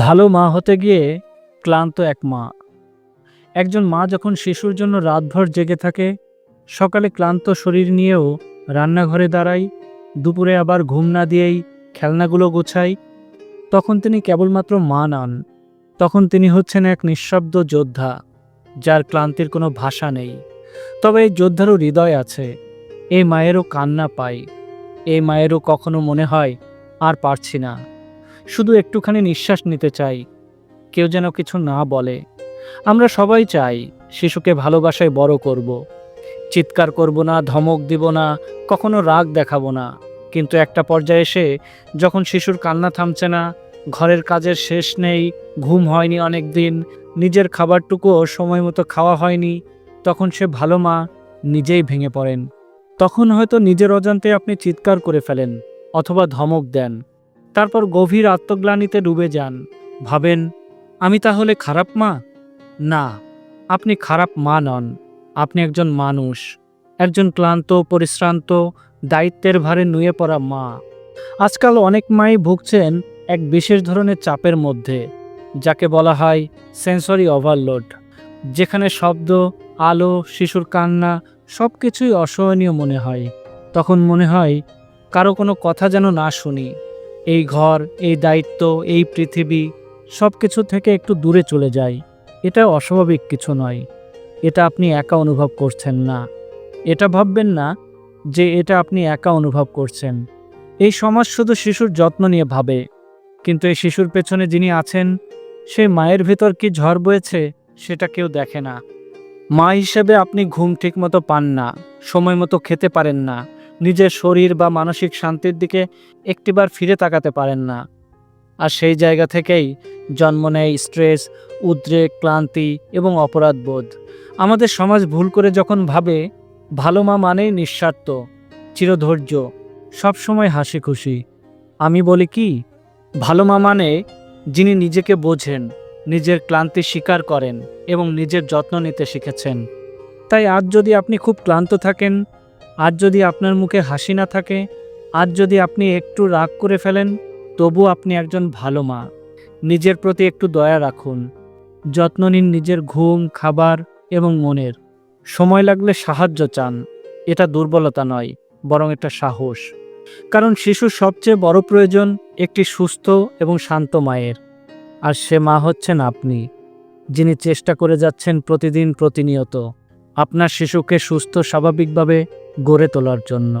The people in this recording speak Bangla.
ভালো মা হতে গিয়ে ক্লান্ত এক মা। একজন মা যখন শিশুর জন্য রাতভর জেগে থাকে, সকালে ক্লান্ত শরীর নিয়েও রান্নাঘরে দাঁড়াই, দুপুরে আবার ঘুম না দিয়েই খেলনাগুলো গোছাই, তখন তিনি কেবলমাত্র মা নন। তখন তিনি হচ্ছেন এক নিঃশব্দ যোদ্ধা, যার ক্লান্তির কোনো ভাষা নেই। তবে এই যোদ্ধারও হৃদয় আছে, এই মায়েরও কান্না পাই, এই মায়েরও কখনো মনে হয়, আর পারছি না। শুধু একটুখানি নিঃশ্বাস নিতে চাই। কেউ যেন কিছু না বলে। আমরা সবাই চাই শিশুকে ভালোবাসায় বড় করব। চিৎকার করব না, ধমক দিব না, কখনো রাগ দেখাবো না। কিন্তু একটা পর্যায়ে এসে যখন শিশুর কান্না থামছে না, ঘরের কাজের শেষ নেই, ঘুম হয়নি অনেক দিন নিজের খাবারটুকুও সময় মতো খাওয়া হয়নি, তখন সে ভালো মা নিজেই ভেঙে পড়েন। তখন হয়তো নিজের অজান্তে আপনি চিৎকার করে ফেলেন, অথবা ধমক দেন। তারপর গভীর আত্মগ্লানিতে ডুবে যান। ভাবেন, আমি তাহলে খারাপ মা? না, আপনি খারাপ মা নন। আপনি একজন মানুষ। একজন ক্লান্ত, পরিশ্রান্ত, দায়িত্বের ভারে নুয়ে পড়া মা। আজকাল অনেক মাই ভুগছেন এক বিশেষ ধরনের চাপের মধ্যে, যাকে বলা হয় সেন্সরি ওভারলোড যেখানে শব্দ, আলো, শিশুর কান্না সব কিছুই অসহনীয় মনে হয়। তখন মনে হয়, কারও কোনো কথা যেন না শুনি। এই ঘর, এই দায়িত্ব, এই পৃথিবী সব কিছু থেকে একটু দূরে চলে যায়। এটা অস্বাভাবিক কিছু নয়। এটা আপনি একা অনুভব করছেন না। এটা ভাববেন না যে এটা আপনি একা অনুভব করছেন। এই সমাজ শুধু শিশুর যত্ন নিয়ে ভাবে। কিন্তু এই শিশুর পেছনে যিনি আছেন, সেই মায়ের ভেতর কি ঝড় বয়েছে সেটা কেউ দেখে না। মা হিসেবে আপনি ঘুম ঠিকমতো পান না, সময় মতো খেতে পারেন না নিজের শরীর বা মানসিক শান্তির দিকে একটিবার ফিরে তাকাতে পারেন না। আর সেই জায়গা থেকেই জন্ম নেয় স্ট্রেস উদ্রেক ক্লান্তি এবং অপরাধবোধ। আমাদের সমাজ ভুল করে যখন ভাবে, ভালো মা মানেই নিঃস্বার্থ, চিরধৈর্য, সবসময় হাসি খুশি আমি বলি কি, ভালো মা মানে যিনি নিজেকে বোঝেন, নিজের ক্লান্তি স্বীকার করেন এবং নিজের যত্ন নিতে শিখেছেন। তাই আজ যদি আপনি খুব ক্লান্ত থাকেন আজ যদি আপনার মুখে হাসি না থাকে, আজ যদি আপনি একটু রাগ করে ফেলেন তবু আপনি একজন ভালো মা। নিজের প্রতি একটু দয়া রাখুন। যত্ন নিন নিজের ঘুম, খাবার এবং মনের। সময় লাগলে সাহায্য চান। এটা দুর্বলতা নয়, বরং এটা সাহস। কারণ শিশুর সবচেয়ে বড় প্রয়োজন একটি সুস্থ এবং শান্ত মায়ের। আর সে মা হচ্ছেন আপনি, যিনি চেষ্টা করে যাচ্ছেন প্রতিদিন প্রতিনিয়ত। আপনার শিশুকে সুস্থ স্বাভাবিকভাবে গড়ে তোলার জন্য।